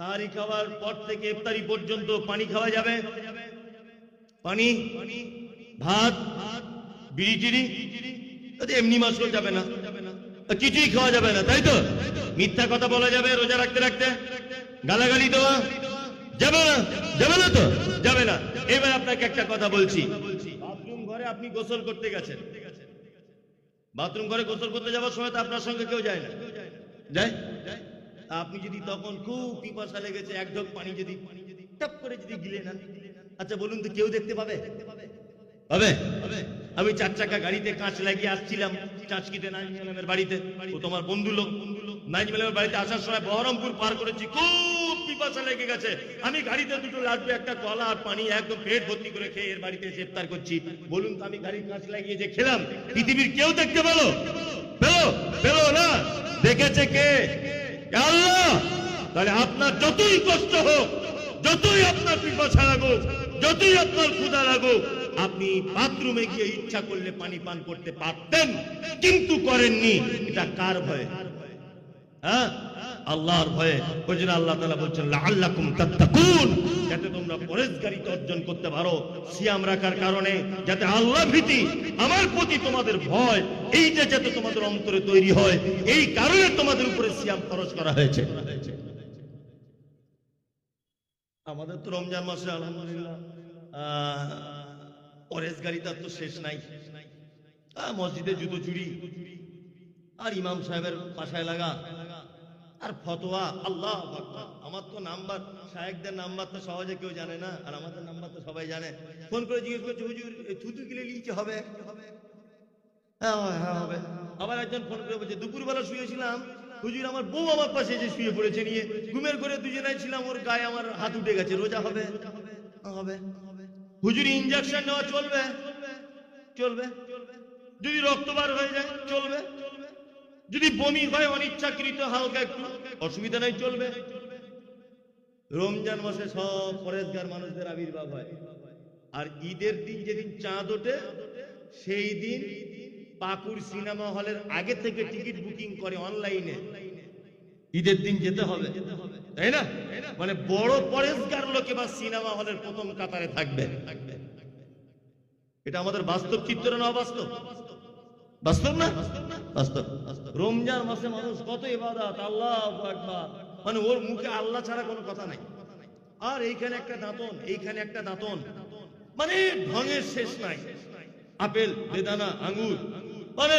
সাহারি খাওয়ার পর থেকে ইফতারি পর্যন্ত পানি খাওয়া যাবে। পানি, ভাত, বিড়ি টিড়ি এমনি মাসও যাবে না। কিছুই খাওয়া যাবে না, তাই তো? মিথ্যা কথা বলা যাবে রোজা রাখতে রাখতে। গালাগালি দেওয়া যাবে না যাবে না তো? যাবে না। এবার আপনাকে একটা কথা বলছি। বাথরুম ঘরে আপনি গোসল করতে গেছেন। বাথরুম ঘরে গোসল করতে যাওয়ার সময় তো আপনার সঙ্গে কেউ যায় না। যায়? আপনি যদি তখন খুব পিপাসা লেগেছে, এক ঢোক পানি যদি টপ করে যদি গিলে নেন। আচ্ছা বলুন তো কেউ দেখতে পাবে? হবে আমি চার চাকা গাড়িতে কাঁচ লাগিয়ে আসছিলাম চাঁচকিতে নাইমের বাড়িতে। ও তোমার বন্ধু লোক। নাইমের বাড়িতে আসার সময় বহরমপুর পার করেছি, খুব পিপাসা লেগে গেছে। আমি গাড়িতে দুটো লাড্ডু একটা কলা আর পানি, একদম পেট ভর্তি করে খেয়ে এর বাড়িতে এসে ইফতার করছি। বলুন তো আমি গাড়ির কাঁচ লাগিয়ে যে খেলাম, পৃথিবীর কেউ দেখতে পেল? পেল? পেল না? দেখেছে কে? আল্লাহ, তাহলে আপনার যতই কষ্ট হোক, যতই আপনার পিপাসা লাগুক, যতই আপনার ক্ষুধা লাগুক, আপনি বাথরুমে গিয়ে ইচ্ছা করলে পানি পান করতে পারতেন, কিন্তু করেননি। এটা কার ভয়ে? হ্যাঁ? আল্লাহর ভয়ে। ওই আল্লাহ তাআলা বলছেন তাত্তাকুন যাতে তোমরা পরেশগারিতা অর্জন করতে পারো সিয়াম রাখার কারণে, যাতে আল্লাহ ভীতি, আমার প্রতি তোমাদের ভয় এইটা যাতে তোমাদের অন্তরে তৈরি হয়, এই কারণে তোমাদের উপরে সিয়াম খরচ করা হয়েছে। আমাদের তো রমজান মাসে আলহামদুলিল্লাহ আহ, পরেশগারিতার তো শেষ নাই। মসজিদে জুতো চুরি আর ইমাম সাহেবের পাশায় লাগা আর ফতোয়া আল্লাহ আমার তো নাম্বার শায়েকদের নাম্বার তো সহজে কেউ জানে না আর আমাদের নাম্বার তো সবাই জানে। ফোন করে জিজ্ঞেস করছে হুজুর থুতু গিলে লিখছে হবে? হ্যাঁ হ্যাঁ হবে। আবার একজন ফোন করে বলছে দুপুরবেলা শুয়েছিলাম হুজুর, আমার বউ আমার পাশে এসে শুয়ে পড়েছে নিয়ে। ঘুমের ঘরে দুজনাই ছিলাম, ওর গায়ে আমার হাত উঠে গেছে। রোজা হবে? হবে। হুজুর ইঞ্জেকশন নেওয়া চলবে? চলবে। যদি রক্ত বার হয়ে যায়, চলবে। যদি বমি হয়, অনিচ্ছাকৃত, হালকা একটু, অসুবিধা নাই, চলবে। রমজান মাসে সব পরেশগার মানুষদের আবির্ভাব হয়। আর ঈদের দিন যেদিন চাঁদ ওঠে, সেই দিন পাকুর সিনেমা হলের আগে থেকে টিকিট বুকিং করে অনলাইনে। ঈদের দিন যেতে হবে, তাই না? মানে বড় পরেশগার লোক এবার সিনেমা হলের প্রথম কাতারে থাকবে। এটা আমাদের বাস্তব চিত্র না অবাস্তব? বাস্তব না? বাস্তব। রমজান মাসে মানুষ কত ইবাদত, আল্লাহ মানে ওর মুখে আল্লাহ ছাড়া কোনো কথা নাই। আর এইখানে একটা দাঁতন, এইখানে একটা দাঁতন। মানে ঢঙের শেষ নাই। আপেল, বেদানা আঙ্গুর মানে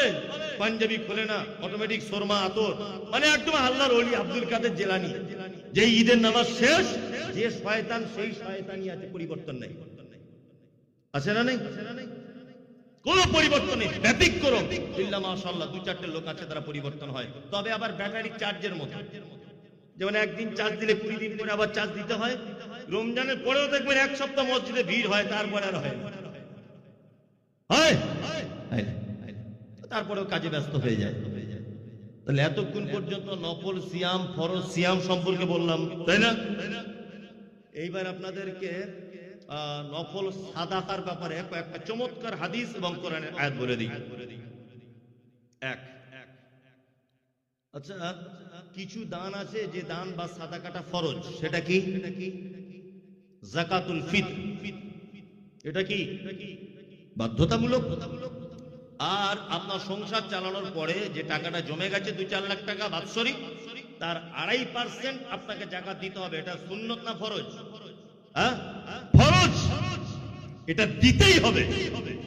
পাঞ্জাবি খোলে না অটোমেটিক শর্মা আতর। মানে একদম আল্লাহর ওলি আব্দুল কাদের জেলানি। যে ঈদের নামাজ শেষ, যে শয়তান, সেই শয়তানি আছে পরিবর্তন নাই আছে না নেই? কোন পরিবর্তন নেই, ব্যতিক্রম। ইল্লা মাশাআল্লাহ, দু চারটে লোক আছে তারা পরিবর্তন হয়। তবে আবার ব্যাটারি চার্জের মতো। যেমন একদিন চার্জ দিলে কুড়ি দিন পরে আবার চার্জ দিতে হয়। রমজানের পরেও দেখবেন এক সপ্তাহ মসজিদে ভিড় হয়, তারপরে আর হয়। হয়। তারপরেও কাজে ব্যস্ত হয়ে যায়। তাহলে এতক্ষণ পর্যন্ত নফল সিয়াম, ফরজ সিয়াম সম্পর্কে বললাম, তাই না? এইবার আপনাদেরকে নফল সাদাকার ব্যাপারে কয়েকটা চমৎকার হাদিস এবং কোরআনের আয়াত বলে দিই। এক। আচ্ছা কিছু দান আছে যে দান বা সাদাকাটা ফরজ, সেটা কি? জাকাতুল ফিতর। এটা কি? বাধ্যতামূলক? আর আপনার সংসার চালানোর পরে যে টাকাটা জমে গেছে দু চার লাখ টাকা বাৎসরিক, তার আড়াই পার্সেন্ট আপনাকে জাকাত দিতে হবে। এটা সুন্নত না ফরজ? হ্যাঁ? ফরজ! এটা দিতেই হবে।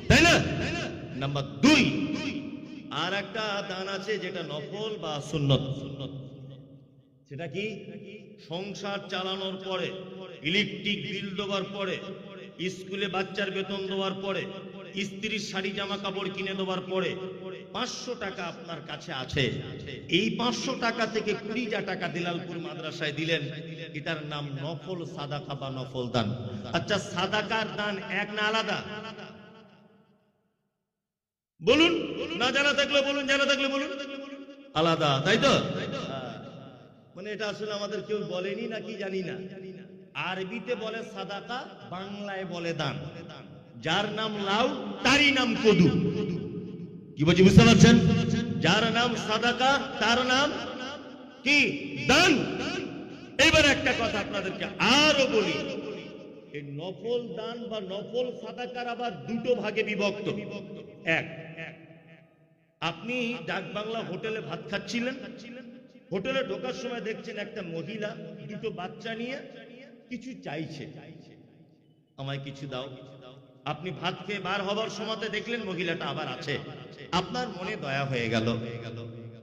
তাই না? নাম্বার দুই। আর একটা দান আছে যেটা নফল বা সুন্নত সুন্নত। সেটা কি? সংসার চালানোর পরে, ইলেকট্রিক বিল দেওয়ার পরে, স্কুলে বাচ্চার বেতন দেওয়ার পরে স্ত্রীর শাড়ি জামা কাপড় কিনে দেওয়ার পরে পাঁচশো টাকা আপনার কাছে আছে। এই পাঁচশো টাকা থেকে কুড়ি যা টাকা দিলালপুর মাদ্রাসায় দিলেন। এটার নাম নফল সাদাকা বা নফল দান। আচ্ছা সাদাকার দান এক না আলাদা? বলুন, না জানা থাকলে বলুন, জানা থাকলে বলুন। আলাদা, তাই তো। মানে এটা আসলে আমাদের কেউ বলেনি নাকি জানি না। আরবিতে বলে সাদাকা, বাংলায় বলে দান। যার নাম লাউ, তারই নাম কদু। কি বলছি, বুঝতে পারছেন? যার নাম সাদাকা, তার নাম কি? দান। এবার একটা কথা আপনাদেরকে আরও বলি। এই নফল দান বা নফল সাদাকার আবার দুটো ভাগে বিভক্ত। এক, আপনি ডাক বাংলা হোটেলে ভাত খাচ্ছিলেন। হোটেলে ঢোকার সময় দেখছেন একটা মহিলা দুটো বাচ্চা নিয়ে কিছু চাইছে। আমায় কিছু দাও। আপনি ভাত খেয়ে বার হবার সময়তে দেখলেন মহিলাটা আবার আছে। আপনার মনে দয়া হয়ে গেল।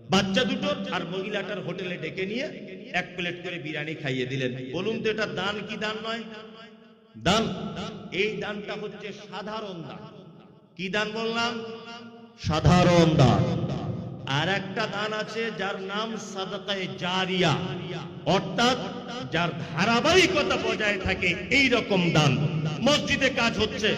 বাচ্চা দুটোর আর মহিলাটার হোটেলে ডেকে নিয়ে এক প্লেট করে বিরিয়ানি খাইয়ে দিলেন। বলুন তো এটা দান কি দান নয়? দান? এই দানটা হচ্ছে সাধারণ দান। কি দান বললাম? সাধারণ দান। আর একটা দান আছে যার নাম সাদকায় জারিয়া। অর্থাৎ যার ধারাবাহিকতা বজায় থাকে এই রকম দান মসজিদে কাজ হচ্ছে।